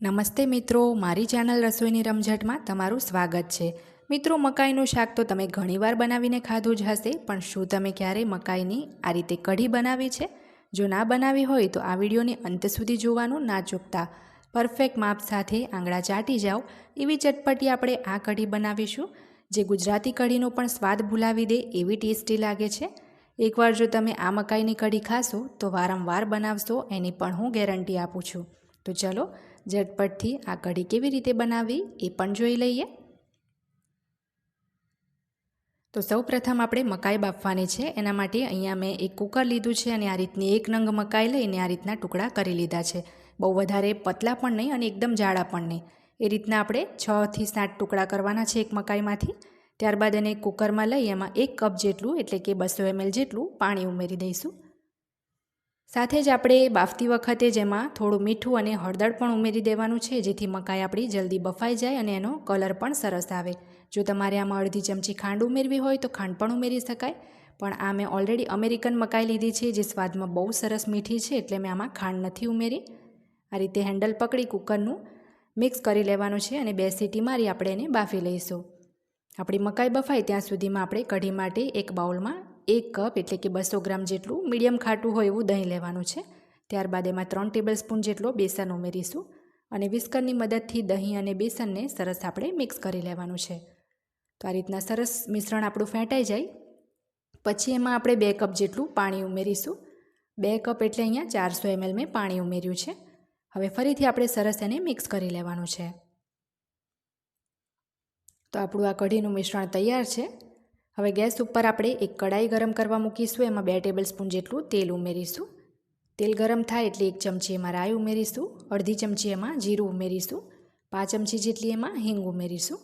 નમસ્તે મિત્રો, મારી ચેનલ રસોઈની રમઝટમાં તમારું સ્વાગત છે. મિત્રો, મકાઈનું શાક તો તમે ઘણીવાર બનાવીને ખાધું જ હશે, પણ શું તમે ક્યારેય મકાઈની આ રીતે કઢી બનાવી છે? જો ના બનાવી હોય તો આ વિડીયોને અંત સુધી જોવાનું ના ચૂકતા. પરફેક્ટ માપ સાથે આંગળા ચાટી જાઓ. એવી ચટપટી આપણે આ કઢી બનાવીશું, જે ગુજરાતી કઢીનો પણ સ્વાદ ભૂલાવી દે એવી ટેસ્ટી લાગે છે. એકવાર જો તમે આ મકાઈની કઢી ખાશો, તો વારંવાર બનાવશો, એની પણ હું ગેરંટી આપું છું. તો ચલો ઝટપટથી આ કઢી કેવી રીતે બનાવવી એ પણ જોઈ લઈએ. તો સૌ પ્રથમ આપણે મકાઈ બાફવાની છે, એના માટે અહીંયા મેં એક કુકર લીધું છે અને આ રીતની એક નંગ મકાઈ લઈને આ રીતના ટુકડા કરી લીધા છે. બહુ વધારે પતલા પણ નહીં અને એકદમ જાડા પણ નહીં. એ રીતના આપણે છથી સાત ટુકડા કરવાના છે એક મકાઈમાંથી. ત્યારબાદ એને કુકરમાં લઈ એમાં એક કપ જેટલું, એટલે કે બસો એમએલ જેટલું પાણી ઉમેરી દઈશું. સાથે જ આપણે બાફતી વખતે જેમાં થોડું મીઠું અને હળદર પણ ઉમેરી દેવાનું છે, જેથી મકાઈ આપણી જલ્દી બફાઈ જાય અને એનો કલર પણ સરસ આવે. જો તમારે આમાં અડધી ચમચી ખાંડ ઉમેરવી હોય તો ખાંડ પણ ઉમેરી શકાય, પણ આ મેં ઓલરેડી અમેરિકન મકાઈ લીધી છે, જે સ્વાદમાં બહુ સરસ મીઠી છે, એટલે મેં આમાં ખાંડ નથી ઉમેરી. આ રીતે હેન્ડલ પકડી કુકરનું મિક્સ કરી લેવાનું છે અને બે સીટી મારી આપણે એને બાફી લઈશું. આપણી મકાઈ બફાય ત્યાં સુધીમાં આપણે કઢી માટે એક બાઉલમાં એક કપ એટલે કે બસો ગ્રામ જેટલું મીડિયમ ખાટું હોય એવું દહીં લેવાનું છે. ત્યારબાદ એમાં ત્રણ ટેબલ સ્પૂન જેટલો બેસન ઉમેરીશું અને વિસ્કરની મદદથી દહીં અને બેસનને સરસ આપણે મિક્સ કરી લેવાનું છે. તો આ રીતના સરસ મિશ્રણ આપણું ફેંટાઈ જાય. પછી એમાં આપણે બે કપ જેટલું પાણી ઉમેરીશું. બે કપ એટલે અહીંયા ચારસો એમએલ મેં પાણી ઉમેર્યું છે. હવે ફરીથી આપણે સરસ એને મિક્સ કરી લેવાનું છે. તો આપણું આ કઢીનું મિશ્રણ તૈયાર છે. હવે ગેસ ઉપર આપણે એક કડાઈ ગરમ કરવા મૂકીશું. એમાં બે ટેબલ સ્પૂન જેટલું તેલ ઉમેરીશું. તેલ ગરમ થાય એટલે એક ચમચી એમાં રાઈ ઉમેરીશું. અડધી ચમચી એમાં જીરું ઉમેરીશું. પાંચ ચમચી જેટલી એમાં હિંગ ઉમેરીશું.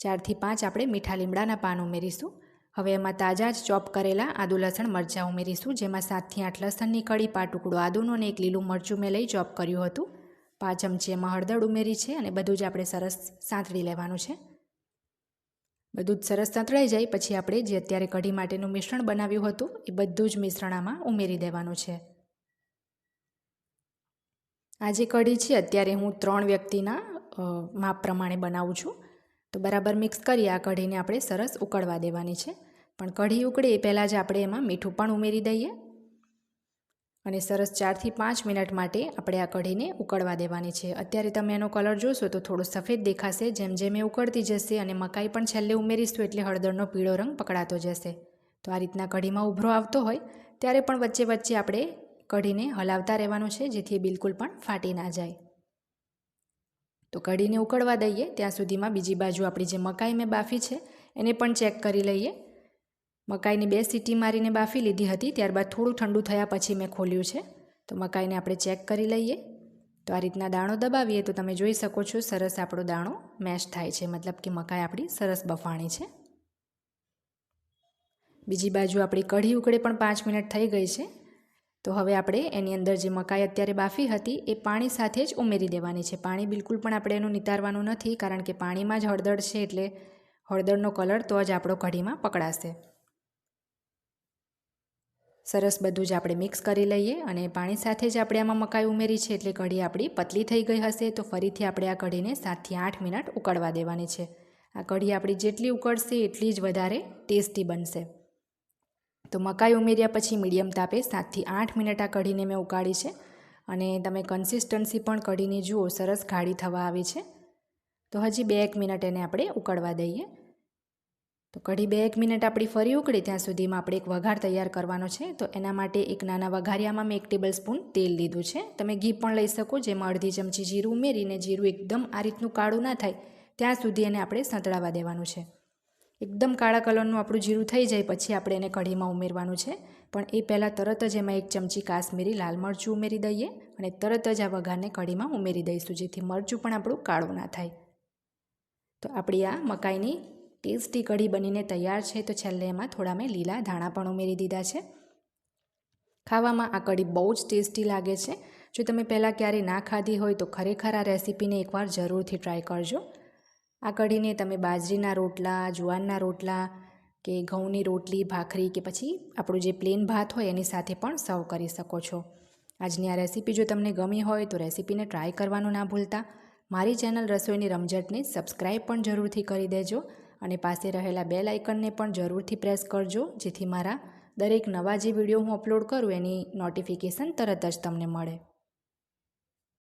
ચારથી પાંચ આપણે મીઠા લીમડાના પાન ઉમેરીશું. હવે એમાં તાજા જ ચોપ કરેલા આદુ લસણ મરચાં ઉમેરીશું, જેમાં સાતથી આઠ લસણની કળી પા ટુકડો આદુનો અને એક લીલું મરચું મેં લઈ ચોપ કર્યું હતું. પાંચ ચમચી એમાં હળદર ઉમેરી છે અને બધું જ આપણે સરસ સાંતળી લેવાનું છે. બધું જ સરસ સંતળાઈ જાય. પછી આપણે જે અત્યારે કઢી માટેનું મિશ્રણ બનાવ્યું હતું, એ બધું જ મિશ્રણ આમાં ઉમેરી દેવાનું છે. આ જે કઢી છે, અત્યારે હું ત્રણ વ્યક્તિના માપ પ્રમાણે બનાવું છું. તો બરાબર મિક્સ કરી આ કઢીને આપણે સરસ ઉકળવા દેવાની છે. પણ કઢી ઉકળે એ પહેલાં જ આપણે એમાં મીઠું પણ ઉમેરી દઈએ. અને સરસ ચારથી પાંચ મિનિટ માટે આપણે આ કઢીને ઉકળવા દેવાની છે. અત્યારે તમે એનો કલર જોશો તો થોડો સફેદ દેખાશે, જેમ જેમ એ ઉકળતી જશે અને મકાઈ પણ છેલ્લે ઉમેરીશું એટલે હળદરનો પીળો રંગ પકડાતો જશે. તો આ રીતના કઢીમાં ઉભરો આવતો હોય, ત્યારે પણ વચ્ચે વચ્ચે આપણે કઢીને હલાવતા રહેવાનું છે, જેથી એ બિલકુલ પણ ફાટી ના જાય. તો કઢીને ઉકળવા દઈએ, ત્યાં સુધીમાં બીજી બાજુ આપણી જે મકાઈ મેં બાફી છે, એને પણ ચેક કરી લઈએ. મકાઈની બે સીટી મારીને બાફી લીધી હતી, ત્યારબાદ થોડું ઠંડુ થયા પછી મેં ખોલ્યું છે. તો મકાઈને આપણે ચેક કરી લઈએ. તો આ રીતના દાણો દબાવીએ તો તમે જોઈ શકો છો, સરસ આપણો દાણો મેશ થાય છે. મતલબ કે મકાઈ આપણી સરસ બફાણી છે. બીજી બાજુ આપણી કઢી ઉકળે પણ પાંચ મિનિટ થઈ ગઈ છે. તો હવે આપણે એની અંદર જે મકાઈ અત્યારે બાફી હતી, એ પાણી સાથે જ ઉમેરી દેવાની છે. પાણી બિલકુલ પણ આપણે એનું નિતારવાનું નથી, કારણ કે પાણીમાં જ હળદર છે એટલે હળદરનો કલર તો જ આપણો કઢીમાં પકડાશે. સરસ બધું જ આપણે મિક્સ કરી લઈએ અને પાણી સાથે જ આપણે આમાં મકાઈ ઉમેરી છે એટલે કઢી આપણી પતલી થઈ ગઈ હશે તો ફરીથી આપણે આ કઢીને સાતથી આઠ મિનિટ ઉકળવા દેવાની છે. આ કઢી આપણી જેટલી ઉકળશે એટલી જ વધારે ટેસ્ટી બનશે. તો મકાઈ ઉમેર્યા પછી મીડિયમ તાપે સાતથી આઠ મિનિટ આ કઢીને મેં ઉકાળી છે અને તમે કન્સિસ્ટન્સી પણ કઢીની જુઓ સરસ ગાઢી થવા આવી છે. તો હજી બે એક મિનિટ એને આપણે ઉકળવા દઈએ. તો કઢી બે એક મિનિટ આપણી ફરી ઉકળે, ત્યાં સુધીમાં આપણે એક વઘાર તૈયાર કરવાનો છે. તો એના માટે એક નાના વઘારિયામાં મેં એક ટેબલ સ્પૂન તેલ લીધું છે. તમે ઘી પણ લઈ શકો, જેમાં અડધી ચમચી જીરું ઉમેરીને જીરું એકદમ આ રીતનું કાળું ના થાય, ત્યાં સુધી એને આપણે સંતળાવા દેવાનું છે. એકદમ કાળા કલરનું આપણું જીરું થઈ જાય, પછી આપણે એને કઢીમાં ઉમેરવાનું છે. પણ એ પહેલાં તરત જ એમાં એક ચમચી કાશ્મીરી લાલ મરચું ઉમેરી દઈએ અને તરત જ આ વઘારને કઢીમાં ઉમેરી દઈશું, જેથી મરચું પણ આપણું કાળું ના થાય. તો આપણી આ મકાઈની ટેસ્ટી કઢી બનીને તૈયાર છે, તો છેલ્લે એમાં થોડા મેં લીલા ધાણા પણ ઉમેરી દીધા છે. ખાવામાં આ કઢી બહુ જ ટેસ્ટી લાગે છે. જો તમે પહેલાં ક્યારેય ના ખાધી હોય, તો ખરેખર આ રેસીપીને એકવાર જરૂરથી ટ્રાય કરજો. આ કઢીને તમે બાજરીના રોટલા, જુવારના રોટલા કે ઘઉંની રોટલી, ભાખરી કે પછી આપણું જે પ્લેન ભાત હોય, એની સાથે પણ સર્વ કરી શકો છો. આજની આ રેસીપી જો તમને ગમી હોય, તો રેસીપીને ટ્રાય કરવાનું ના ભૂલતા. મારી ચેનલ રસોઈની રમઝટને સબસ્ક્રાઈબ પણ જરૂરથી કરી દેજો. અને પાસે રહેલા બેલ આઇકનને પણ જરૂરથી પ્રેસ કરજો, જેથી મારા દરેક નવા જે વીડિયો હું અપલોડ કરું એની નોટિફિકેશન તરત જ તમને મળે.